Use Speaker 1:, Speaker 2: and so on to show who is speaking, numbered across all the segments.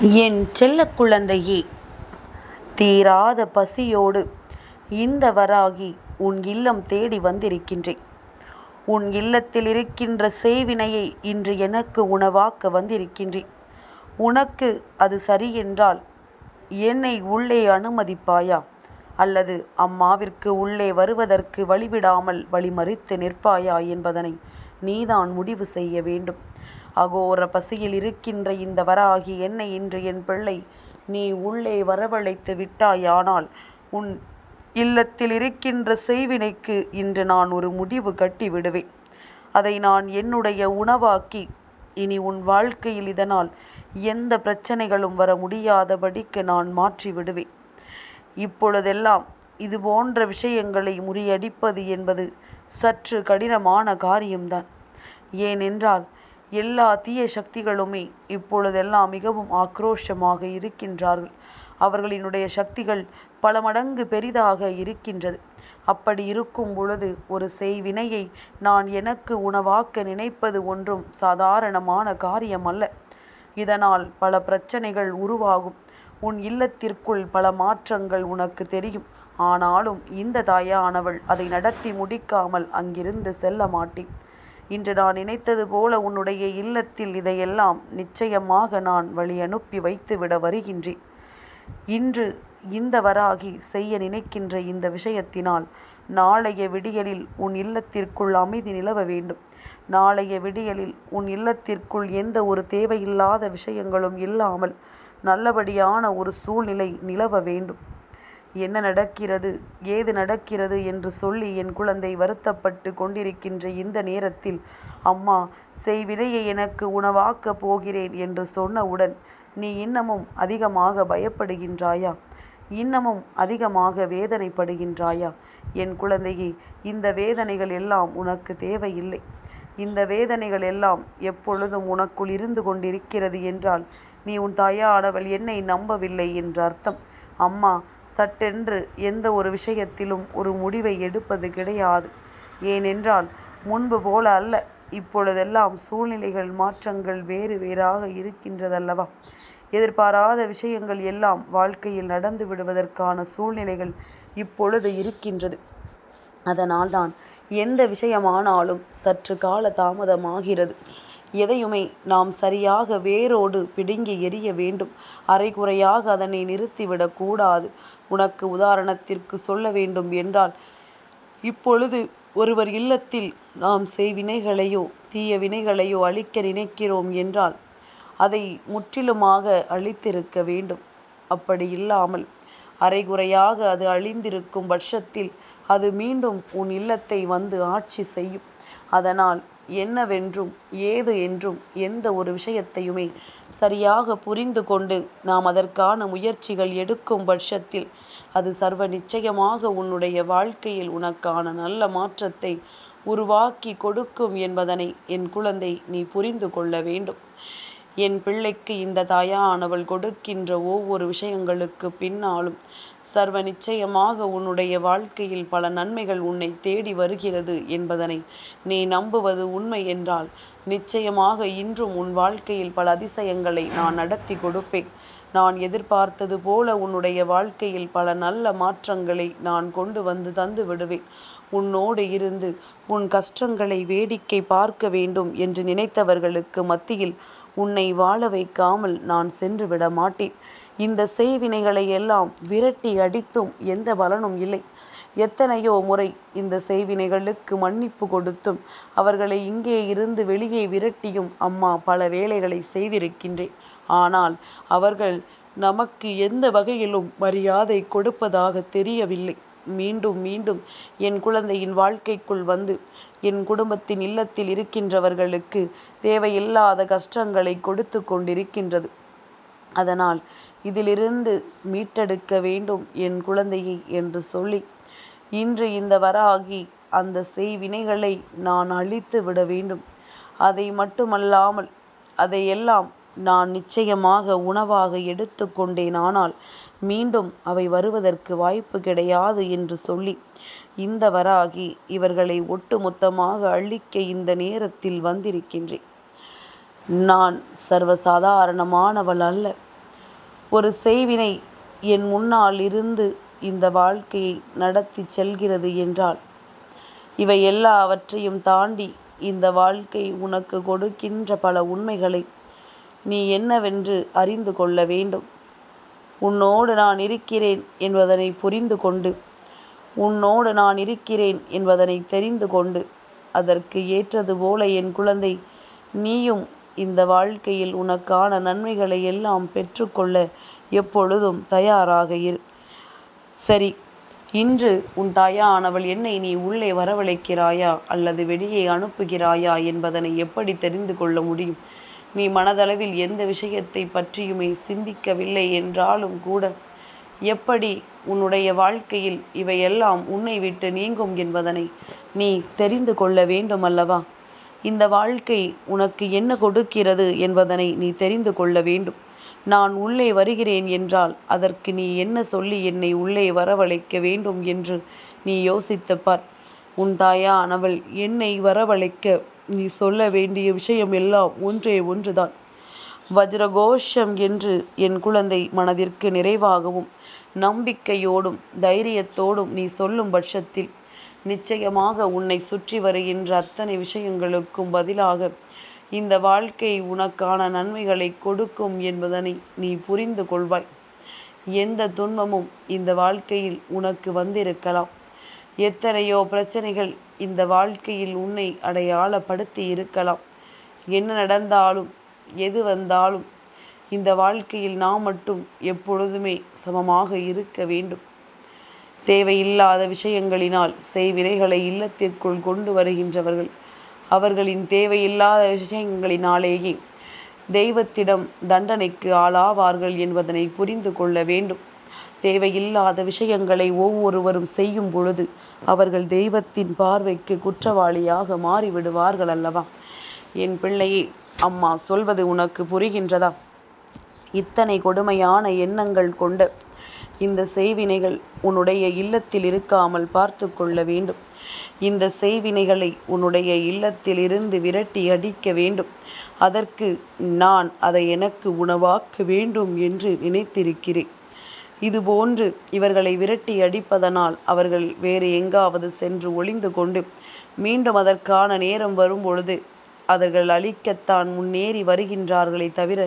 Speaker 1: என் செல்ல குழந்தையே தீராத பசியோடு இந்த வராகி உன் இல்லம் தேடி வந்திருக்கின்றேன். உன் இல்லத்தில் இருக்கின்ற சேவினையை இன்று எனக்கு உணவாக்க வந்திருக்கின்றேன். உனக்கு அது சரியென்றால் என்னை உள்ளே அனுமதிப்பாயா? அல்லது அம்மாவிற்கு உள்ளே வருவதற்கு வழிவிடாமல் வழிமறித்து நிற்பாயா என்பதனை நீதான் முடிவு செய்ய வேண்டும். அகோர பசியில் இருக்கின்ற இந்த வராகி என்னை இன்று என் பிள்ளை? நீ உள்ளே வரவழைத்து விட்டாயானால் உன் இல்லத்தில் இருக்கின்ற செய்வினைக்கு இன்று நான் ஒரு முடிவு கட்டி விடுவேன். அதை நான் என்னுடைய உணவாக்கி இனி உன் வாழ்க்கையில் இதனால் எந்த பிரச்சனைகளும் வர முடியாதபடிக்கு நான் மாற்றி விடுவேன். இப்பொழுதெல்லாம் இது போன்ற விஷயங்களை முறியடிப்பது என்பது சற்று கடினமான காரியம்தான். ஏனென்றால் எல்லா தீய சக்திகளுமே இப்பொழுதெல்லாம் மிகவும் ஆக்ரோஷமாக இருக்கின்றார்கள். அவர்களினுடைய சக்திகள் பல மடங்கு பெரிதாக இருக்கின்றது. அப்படி இருக்கும் பொழுது ஒரு செய்வினையை நான் எனக்கு உணவாக்க நினைப்பது ஒன்றும் சாதாரணமான காரியம் அல்ல இதனால் பல பிரச்சனைகள் உருவாகும். உன் இல்லத்திற்குள் பல மாற்றங்கள் உனக்கு தெரியும். ஆனாலும் இந்த தாயானவள் அதை நடத்தி முடிக்காமல் அங்கிருந்து செல்ல மாட்டேன். இன்று நான் நினைத்தது போல உன்னுடைய இல்லத்தில் இதையெல்லாம் நிச்சயமாக நான் வழி அனுப்பி வைத்துவிட வருகின்றேன். இன்று இந்த வராகி செய்ய நினைக்கின்ற இந்த விஷயத்தினால் நாளைய விடியலில் உன் இல்லத்திற்குள் அமைதி நிலவ வேண்டும். நாளைய விடியலில் உன் இல்லத்திற்குள் எந்த ஒரு தேவையில்லாத விஷயங்களும் இல்லாமல் நல்லபடியான ஒரு சூழ்நிலை நிலவ வேண்டும். என்ன நடக்கிறது? ஏது நடக்கிறது? என்று சொல்லி என் குழந்தை வருத்தப்பட்டு கொண்டிருக்கின்ற இந்த நேரத்தில் அம்மா செய்வினையை எனக்கு உணவாக்கப் போகிறேன் என்று சொன்னவுடன் நீ இன்னமும் அதிகமாக பயப்படுகின்றாயா? இன்னமும் அதிகமாக வேதனைப்படுகின்றாயா? என் குழந்தையே இந்த வேதனைகள் எல்லாம் உனக்கு தேவையில்லை. இந்த வேதனைகள் எல்லாம் எப்பொழுதும் உனக்குள் இருந்து கொண்டிருக்கிறது என்றால் நீ உன் தாயானவள் என்னை நம்பவில்லை என்று அர்த்தம் அம்மா சட்டென்று எந்த ஒரு விஷயத்திலும் ஒரு முடிவை எடுப்பது கிடையாது. ஏனென்றால் முன்பு போல அல்ல இப்பொழுதெல்லாம் சூழ்நிலைகள் மாற்றங்கள் வேறு வேறாக இருக்கின்றதல்லவா? எதிர்பாராத விஷயங்கள் எல்லாம் வாழ்க்கையில் நடந்து விடுவதற்கான சூழ்நிலைகள் இப்பொழுது இருக்கின்றது. அதனால்தான் எந்த விஷயமானாலும் சற்று கால தாமதமாகிறது எதையுமே நாம் சரியாக வேரோடு பிடுங்கி எறிய வேண்டும். அரைகுறையாக அதனை நிறுத்திவிடக் கூடாது. உனக்கு உதாரணத்திற்கு சொல்ல வேண்டும் என்றால் இப்பொழுது ஒருவர் இல்லத்தில் நாம் செய்வினைகளையோ தீய வினைகளையோ அழிக்க நினைக்கிறோம் என்றால் அதை முற்றிலுமாக அழித்திருக்க வேண்டும். அப்படி இல்லாமல் அரைகுறையாக அது அழிந்திருக்கும் பட்சத்தில் அது மீண்டும் உன் இல்லத்தை வந்து ஆட்சி செய்யும். அதனால் என்னவென்றும் ஏது என்றும் எந்த ஒரு விஷயத்தையுமே சரியாக புரிந்து கொண்டு நாம் அதற்கான முயற்சிகள் எடுக்கும் பட்சத்தில் அது சர்வ நிச்சயமாக உன்னுடைய வாழ்க்கையில் உனக்கான நல்ல மாற்றத்தை உருவாக்கி கொடுக்கும் என்பதனை என் குழந்தை நீ புரிந்து கொள்ள வேண்டும். என் பிள்ளைக்கு இந்த தாயானவள் கொடுக்கின்ற ஒவ்வொரு விஷயங்களுக்கு பின்னாலும் சர்வ நிச்சயமாக உன்னுடைய வாழ்க்கையில் பல நன்மைகள் உன்னை தேடி வருகிறது என்பதனை நீ நம்புவது உண்மை என்றால் நிச்சயமாக இன்றும் உன் வாழ்க்கையில் பல அதிசயங்களை நான் நடத்தி கொடுப்பேன். நான் எதிர்பார்த்தது போல உன்னுடைய வாழ்க்கையில் பல நல்ல மாற்றங்களை நான் கொண்டு வந்து தந்து விடுவேன். உன்னோடு இருந்து உன் கஷ்டங்களை வேடிக்கை பார்க்க வேண்டும் என்று நினைத்தவர்களுக்கு மத்தியில் உன்னை வாழ வைக்காமல் நான் சென்று விட மாட்டேன் இந்த செய்வினைகளை எல்லாம் விரட்டி அடித்தும் எந்த பலனும் இல்லை. எத்தனையோ முறை இந்த செய்வினைகளுக்கு மன்னிப்பு கொடுத்தும் அவர்களை இங்கே இருந்து வெளியே விரட்டியும் அம்மா பல வேலைகளை செய்திருக்கின்றேன். ஆனால் அவர்கள் நமக்கு எந்த வகையிலும் மரியாதை கொடுப்பதாக தெரியவில்லை. மீண்டும் மீண்டும் என் குழந்தையின் வாழ்க்கைக்குள் வந்து என் குடும்பத்தின் இல்லத்தில் இருக்கின்றவர்களுக்கு தேவையில்லாத கஷ்டங்களை கொடுத்து கொண்டிருக்கின்றது. அதனால் இதிலிருந்து மீட்டெடுக்க வேண்டும் என் குழந்தையை என்று சொல்லி இன்று இந்த வராகி அந்த செய்வினைகளை நான் அழித்து விட வேண்டும். அதை மட்டுமல்லாமல் அதையெல்லாம் நான் நிச்சயமாக உணவாக எடுத்து ஆனால் மீண்டும் அவை வருவதற்கு வாய்ப்பு கிடையாது என்று சொல்லி இந்த வராகி இவர்களை ஒட்டுமொத்தமாக அழிக்க இந்த நேரத்தில் வந்திருக்கின்றேன். நான் சர்வசாதாரணமானவள் அல்ல. ஒரு செய்வினை என் முன்னால் இருந்து இந்த வாழ்க்கையை நடத்திச் செல்கிறது என்றால் இவை எல்லாவற்றையும் தாண்டி இந்த வாழ்க்கை உனக்கு கொடுக்கின்ற பல உண்மைகளை நீ என்னவென்று அறிந்து கொள்ள வேண்டும். உன்னோடு நான் இருக்கிறேன் என்பதனை புரிந்து கொண்டு உன்னோடு நான் இருக்கிறேன் என்பதனை தெரிந்து கொண்டு அதற்கு ஏற்றது போல என் குழந்தை நீயும் இந்த வாழ்க்கையில் உனக்கான நன்மைகளை எல்லாம் பெற்றுக்கொள்ள எப்பொழுதும் தயாராக இரு. சரி இன்று உன் தாயானவள் என்னை நீ உள்ளே வரவழைக்கிறாயா அல்லது வெளியே அனுப்புகிறாயா என்பதனை எப்படி தெரிந்து கொள்ள முடியும்? நீ மனதளவில் எந்த விஷயத்தை பற்றியுமே சிந்திக்கவில்லை என்றாலும் கூட எப்படி உன்னுடைய வாழ்க்கையில் இவையெல்லாம் உன்னை விட்டு நீங்கும் என்பதனை நீ தெரிந்து கொள்ள வேண்டும் அல்லவா இந்த வாழ்க்கை உனக்கு என்ன கொடுக்கிறது என்பதனை நீ தெரிந்து கொள்ள வேண்டும். நான் உள்ளே வருகிறேன் என்றால் அதற்கு நீ என்ன சொல்லி என்னை உள்ளே வரவழைக்க வேண்டும் என்று நீ யோசித்துப்பார் உன் தாயானவள் என்னை வரவழைக்க நீ சொல்ல வேண்டிய விஷயம் எல்லாம் ஒன்றே ஒன்றுதான். வஜ்ரகோஷம் என்று என் குழந்தை மனதிற்கு நிறைவாகவும் நம்பிக்கையோடும் தைரியத்தோடும் நீ சொல்லும் பட்சத்தில் நிச்சயமாக உன்னை சுற்றி வருகின்ற அத்தனை விஷயங்களுக்கும் பதிலாக இந்த வாழ்க்கை உனக்கான நன்மைகளை கொடுக்கும் என்பதனை நீ புரிந்து கொள்வாய். எந்த துன்பமும் இந்த வாழ்க்கையில் உனக்கு வந்திருக்கலாம். எத்தனையோ பிரச்சனைகள் இந்த வாழ்க்கையில் உன்னை அடையாளப்படுத்தி இருக்கலாம். என்ன நடந்தாலும் எது வந்தாலும் இந்த வாழ்க்கையில் நாம் மட்டும் எப்பொழுதுமே சமமாக இருக்க வேண்டும். தேவையில்லாத விஷயங்களினால் செய்வினைகளை இல்லத்திற்குள் கொண்டு வருகின்றவர்கள். அவர்களின் தேவையில்லாத விஷயங்களினாலேயே தெய்வத்திடம் தண்டனைக்கு ஆளாவார்கள் என்பதனை புரிந்து கொள்ள வேண்டும். தேவையில்லாத விஷயங்களை ஒவ்வொருவரும் செய்யும் பொழுது அவர்கள் தெய்வத்தின் பார்வைக்கு குற்றவாளியாக மாறிவிடுவார்கள் அல்லவா? என் பிள்ளையே அம்மா சொல்வது உனக்கு புரிகின்றதா? இத்தனை கொடுமையான எண்ணங்கள் கொண்ட இந்த செய்வினைகள் உன்னுடைய இல்லத்தில் இருக்காமல் பார்த்து கொள்ள வேண்டும். இந்த செய்வினைகளை உன்னுடைய இல்லத்தில் இருந்து விரட்டி அடிக்க வேண்டும். அதற்கு நான் அதை எனக்கு உணவாக்க வேண்டும் என்று நினைத்திருக்கிறேன். இதுபோன்று இவர்களை விரட்டி அடிப்பதனால் அவர்கள் வேறு எங்காவது சென்று ஒளிந்து கொண்டு மீண்டும் அதற்கான நேரம் வரும் பொழுது அவர்கள் அழிக்கத்தான் முன்னேறி வருகின்றார்களே தவிர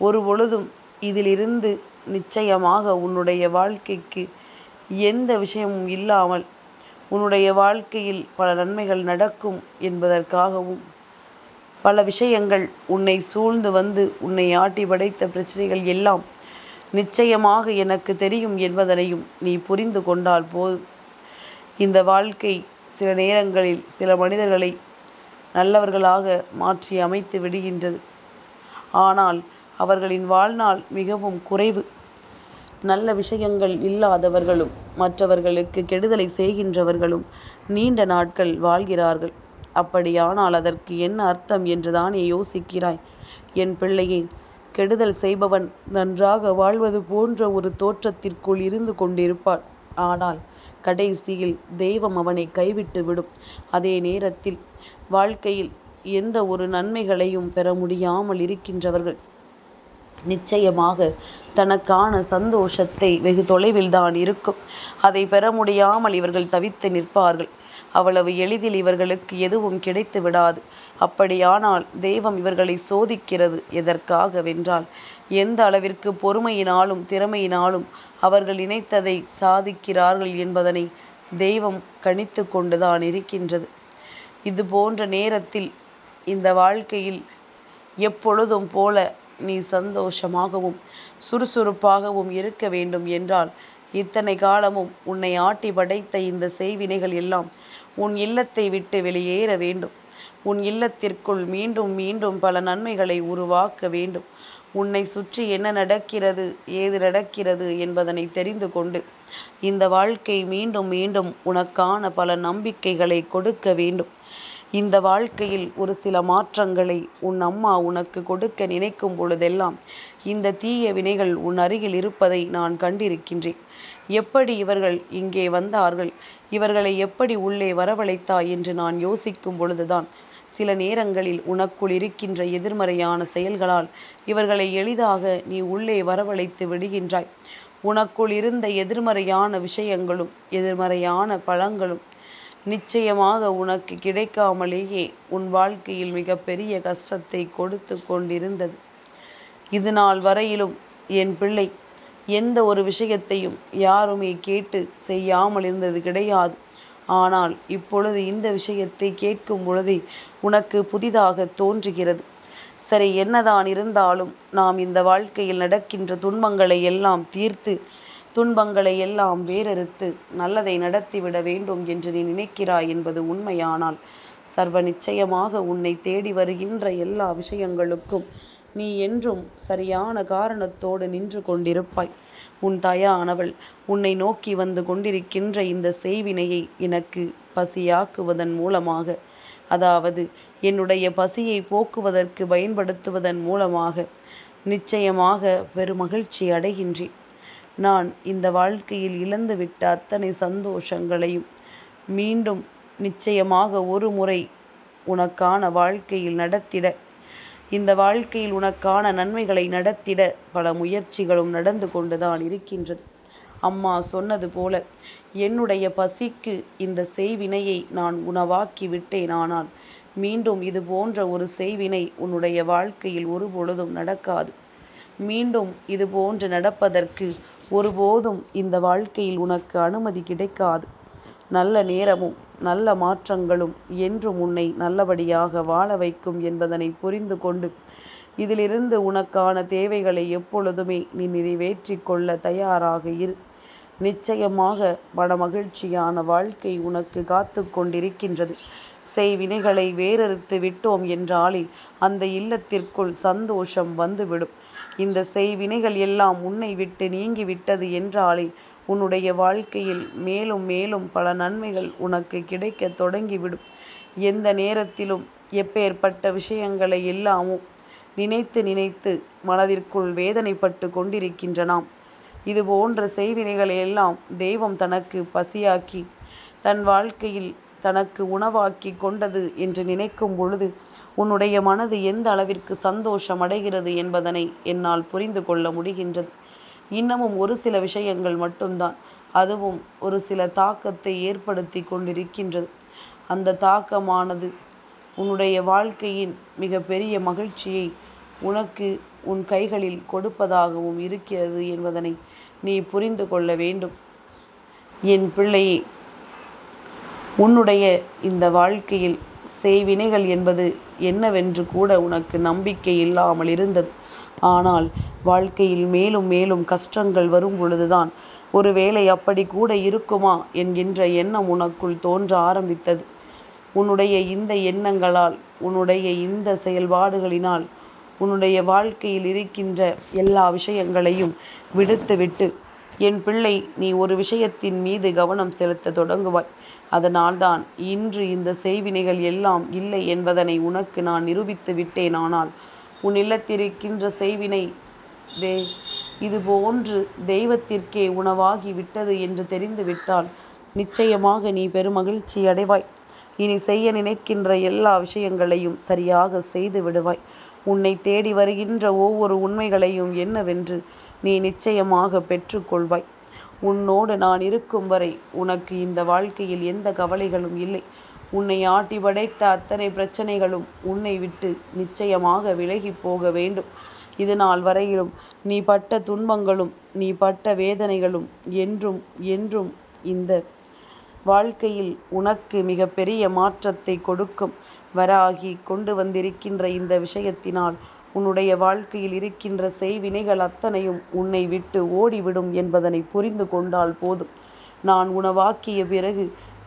Speaker 1: ஒரு பொழுதும் இதிலிருந்து நிச்சயமாக உன்னுடைய வாழ்க்கைக்கு எந்த விஷயமும் இல்லாமல் உன்னுடைய வாழ்க்கையில் பல நன்மைகள் நடக்கும் என்பதற்காகவும் பல விஷயங்கள் உன்னை சூழ்ந்து வந்து உன்னை ஆட்டி படைத்த பிரச்சனைகள் எல்லாம் நிச்சயமாக எனக்கு தெரியும் என்பதனையும் நீ புரிந்து கொண்டால் போதும். இந்த வாழ்க்கை சில நேரங்களில் சில மனிதர்களை நல்லவர்களாக மாற்றி அமைத்து விடுகின்றது. ஆனால் அவர்களின் வாழ்நாள் மிகவும் குறைவு. நல்ல விஷயங்கள் இல்லாதவர்களும் மற்றவர்களுக்கு கெடுதலை செய்கின்றவர்களும் நீண்ட நாட்கள் வாழ்கிறார்கள். அப்படியானால் அதற்கு என்ன அர்த்தம் என்று தானே யோசிக்கிறாய்? என் பிள்ளையே கெடுதல் செய்பவன் நன்றாக வாழ்வது போன்ற ஒரு தோற்றத்திற்குள் இருந்து கொண்டிருப்பான். ஆனால் கடைசியில் தெய்வம் அவனை கைவிட்டு விடும். அதே நேரத்தில் வாழ்க்கையில் எந்த ஒரு நன்மைகளையும் பெற முடியாமல் இருக்கின்றவர்கள் நிச்சயமாக தனக்கான சந்தோஷத்தை வெகு தொலைவில் தான் இருக்கும். அதை பெற முடியாமல் இவர்கள் தவித்து நிற்பார்கள். அவ்வளவு எளிதில் இவர்களுக்கு எதுவும் கிடைத்து விடாது. அப்படியானால் தெய்வம் இவர்களை சோதிக்கிறது எதற்காக வென்றால் எந்த அளவிற்கு பொறுமையினாலும் திறமையினாலும் அவர்கள் நினைத்ததை சாதிக்கிறார்கள் என்பதனை தெய்வம் கணித்து கொண்டுதான் இருக்கின்றது. இது போன்ற நேரத்தில் இந்த வாழ்க்கையில் எப்பொழுதும் போல நீ சந்தோஷமாகவும் சுறுசுறுப்பாகவும் இருக்க வேண்டும் என்றால் இத்தனை காலமும் உன்னை ஆட்டி படைத்த இந்த செய்வினைகள் எல்லாம் உன் இல்லத்தை விட்டு வெளியேற வேண்டும். உன் இல்லத்திற்குள் மீண்டும் மீண்டும் பல நன்மைகளை உருவாக்க வேண்டும். உன்னை சுற்றி என்ன நடக்கிறது ஏது நடக்கிறது என்பதனை தெரிந்து கொண்டு இந்த வாழ்க்கை மீண்டும் மீண்டும் உனக்கான பல நம்பிக்கைகளை கொடுக்க வேண்டும். இந்த வாழ்க்கையில் ஒரு சில மாற்றங்களை உன் அம்மா உனக்கு கொடுக்க நினைக்கும் பொழுதெல்லாம் இந்த தீய வினைகள் உன் அருகில் இருப்பதை நான் கண்டிருக்கின்றேன். எப்படி இவர்கள் இங்கே வந்தார்கள் இவர்களை எப்படி உள்ளே வரவழைத்தாய் என்று நான் யோசிக்கும் பொழுதுதான் சில நேரங்களில் உனக்குள் இருக்கின்ற எதிர்மறையான செயல்களால் இவர்களை எளிதாக நீ உள்ளே வரவழைத்து விடுகின்றாய். உனக்குள் இருந்த எதிர்மறையான விஷயங்களும் எதிர்மறையான பழங்களும் நிச்சயமாக உனக்கு கிடைக்காமலேயே உன் வாழ்க்கையில் மிகப்பெரிய கஷ்டத்தை கொடுத்து கொண்டிருந்தது. இது நாள் வரையிலும் என் பிள்ளை எந்த ஒரு விஷயத்தையும் யாருமே கேட்டு செய்யாமல் இருந்தது கிடையாது. ஆனால் இப்பொழுது இந்த விஷயத்தை கேட்கும் பொழுதே உனக்கு புதிதாக தோன்றுகிறது. சரி என்னதான் இருந்தாலும் நாம் இந்த வாழ்க்கையில் நடக்கின்ற துன்பங்களை எல்லாம் தீர்த்து துன்பங்களை எல்லாம் வேறறுத்து நல்லதை நடத்திவிட வேண்டும் என்று நீ நினைக்கிறாய் என்பது உண்மையானால் சர்வ நிச்சயமாக உன்னை தேடி வருகின்ற எல்லா விஷயங்களுக்கும் நீ என்றும் சரியான காரணத்தோடு நின்று கொண்டிருப்பாய். உன் தாயானவள் உன்னை நோக்கி வந்து கொண்டிருக்கின்ற இந்த செய்வினையை எனக்கு பசியாக்குவதன் மூலமாக அதாவது என்னுடைய பசியை போக்குவதற்கு பயன்படுத்துவதன் மூலமாக நிச்சயமாக பெருமகிழ்ச்சி அடைகின்றேன். நான் இந்த வாழ்க்கையில் இழந்துவிட்ட அத்தனை சந்தோஷங்களையும் மீண்டும் நிச்சயமாக ஒரு முறை உனக்கான வாழ்க்கையில் நடத்திட இந்த வாழ்க்கையில் உனக்கான நன்மைகளை நடத்திட பல முயற்சிகளும் நடந்து கொண்டுதான் இருக்கின்றது. அம்மா சொன்னது போல என்னுடைய பசிக்கு இந்த செய்வினையை நான் உணவாக்கி விட்டேன். ஆனால் மீண்டும் இது போன்ற ஒரு செய்வினை உன்னுடைய வாழ்க்கையில் ஒருபொழுதும் நடக்காது. மீண்டும் இது போன்று நடப்பதற்கு ஒருபோதும் இந்த வாழ்க்கையில் உனக்கு அனுமதி கிடைக்காது. நல்ல நேரமும் நல்ல மாற்றங்களும் என்றும் உன்னை நல்லபடியாக வாழ வைக்கும் என்பதனை புரிந்து கொண்டு இதிலிருந்து உனக்கான தேவைகளை எப்பொழுதுமே நீ நிறைவேற்றி கொள்ள தயாராக இரு. நிச்சயமாக மனமகிழ்ச்சியான வாழ்க்கை உனக்கு காத்து கொண்டிருக்கின்றது. செய்வினைகளை வேறறுத்து விட்டோம் என்றாலே அந்த இல்லத்திற்குள் சந்தோஷம் வந்துவிடும். இந்த செய்வினைகள் எல்லாம் உன்னை விட்டு நீங்கிவிட்டது என்றாலே உன்னுடைய வாழ்க்கையில் மேலும் மேலும் பல நன்மைகள் உனக்கு கிடைக்க தொடங்கிவிடும். எந்த நேரத்திலும் எப்பேற்பட்ட விஷயங்களை எல்லாமும் நினைத்து நினைத்து மனதிற்குள் வேதனைப்பட்டு கொண்டிருக்கின்றனாம். இது போன்ற செய்வினைகளை எல்லாம் தெய்வம் தனக்கு பசியாக்கி தன் வாழ்க்கையில் தனக்கு உணவாக்கி கொண்டது என்று நினைக்கும் பொழுது உன்னுடைய மனது எந்த அளவிற்கு சந்தோஷம் அடைகிறது என்பதனை என்னால் புரிந்து கொள்ள முடிகின்றது. இன்னமும் ஒரு சில விஷயங்கள் மட்டும்தான். அதுவும் ஒரு சில தாக்கத்தை ஏற்படுத்தி கொண்டிருக்கின்றது. அந்த தாக்கமானது உன்னுடைய வாழ்க்கையின் மிக பெரிய மகிழ்ச்சியை உனக்கு உன் கைகளில் கொடுப்பதாகவும் இருக்கிறது என்பதனை நீ புரிந்து கொள்ள வேண்டும். என் பிள்ளையே உன்னுடைய இந்த வாழ்க்கையில் செய்வினைகள் என்பது என்னவென்று கூட உனக்கு நம்பிக்கை இல்லாமல் இருந்தது. ஆனால் வாழ்க்கையில் மேலும் மேலும் கஷ்டங்கள் வரும் பொழுதுதான். ஒருவேளை அப்படி கூட இருக்குமா என்கின்ற எண்ணம் உனக்குள் தோன்ற ஆரம்பித்தது. உன்னுடைய இந்த எண்ணங்களால் உன்னுடைய இந்த செயல்பாடுகளினால் உன்னுடைய வாழ்க்கையில் இருக்கின்ற எல்லா விஷயங்களையும் விடுத்துவிட்டு என் பிள்ளை நீ ஒரு விஷயத்தின் மீது கவனம் செலுத்த தொடங்குவாய். அதனால்தான் இன்று இந்த செய்வினைகள் எல்லாம் இல்லை என்பதனை உனக்கு நான் நிரூபித்து விட்டேன். ஆனால் உன் இல்லத்திருக்கின்ற செய்வினை தே இது போன்று தெய்வத்திற்கே உணவாகி விட்டது என்று தெரிந்துவிட்டால் நிச்சயமாக நீ பெருமகிழ்ச்சி அடைவாய். இனி செய்ய நினைக்கின்ற எல்லா விஷயங்களையும் சரியாக செய்து விடுவாய். உன்னை தேடி வருகின்ற ஒவ்வொரு உண்மைகளையும் என்னவென்று நீ நிச்சயமாக பெற்றுக்கொள்வாய். உன்னோடு நான் இருக்கும் வரை உனக்கு இந்த வாழ்க்கையில் எந்த கவலைகளும் இல்லை. உன்னை ஆட்டி படைத்த அத்தனை பிரச்சனைகளும் உன்னை விட்டு நிச்சயமாக விலகி போக வேண்டும். இது நாள் வரையிலும் நீ பட்ட துன்பங்களும் நீ பட்ட வேதனைகளும் என்றும் என்றும் இந்த வாழ்க்கையில் உனக்கு மிகப்பெரிய மாற்றத்தை கொடுக்கும். வராகி கொண்டு வந்திருக்கின்ற இந்த விஷயத்தினால் உன்னுடைய வாழ்க்கையில் இருக்கின்ற செய்வினைகள் அத்தனையும் உன்னை விட்டு ஓடிவிடும் என்பதனை புரிந்து கொண்டால் போதும். நான் உணவாக்கிய பிறகு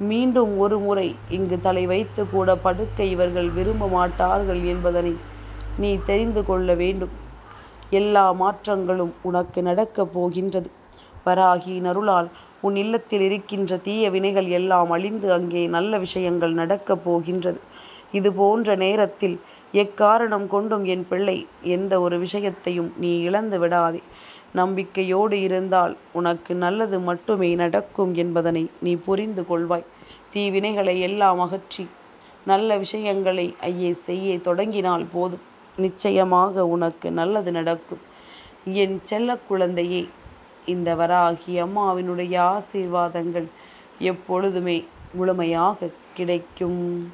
Speaker 1: மீண்டும் ஒரு முறை இங்கு தலை வைத்து கூட படுக்க இவர்கள் விரும்ப மாட்டார்கள் என்பதனை நீ தெரிந்து கொள்ள வேண்டும். எல்லா மாற்றங்களும் உனக்கு நடக்கப் போகின்றது. வராகி நருளால் உன் இல்லத்தில் இருக்கின்ற தீய வினைகள் எல்லாம் அழிந்து அங்கே நல்ல விஷயங்கள் நடக்கப் போகின்றது. இது போன்ற நேரத்தில் எக்காரணம் கொண்டும் என் பிள்ளை எந்த ஒரு விஷயத்தையும் நீ இழந்து விடாதே. நம்பிக்கையோடு இருந்தால் உனக்கு நல்லது மட்டுமே நடக்கும் என்பதனை நீ புரிந்து கொள்வாய். தீவினைகளை எல்லாம் அகற்றி நல்ல விஷயங்களை ஐயே செய்ய தொடங்கினால் போதும். நிச்சயமாக உனக்கு நல்லது நடக்கும். என் செல்ல குழந்தையே இந்த வராகி அம்மாவினுடைய ஆசீர்வாதங்கள் எப்பொழுதுமே முழுமையாக கிடைக்கும்.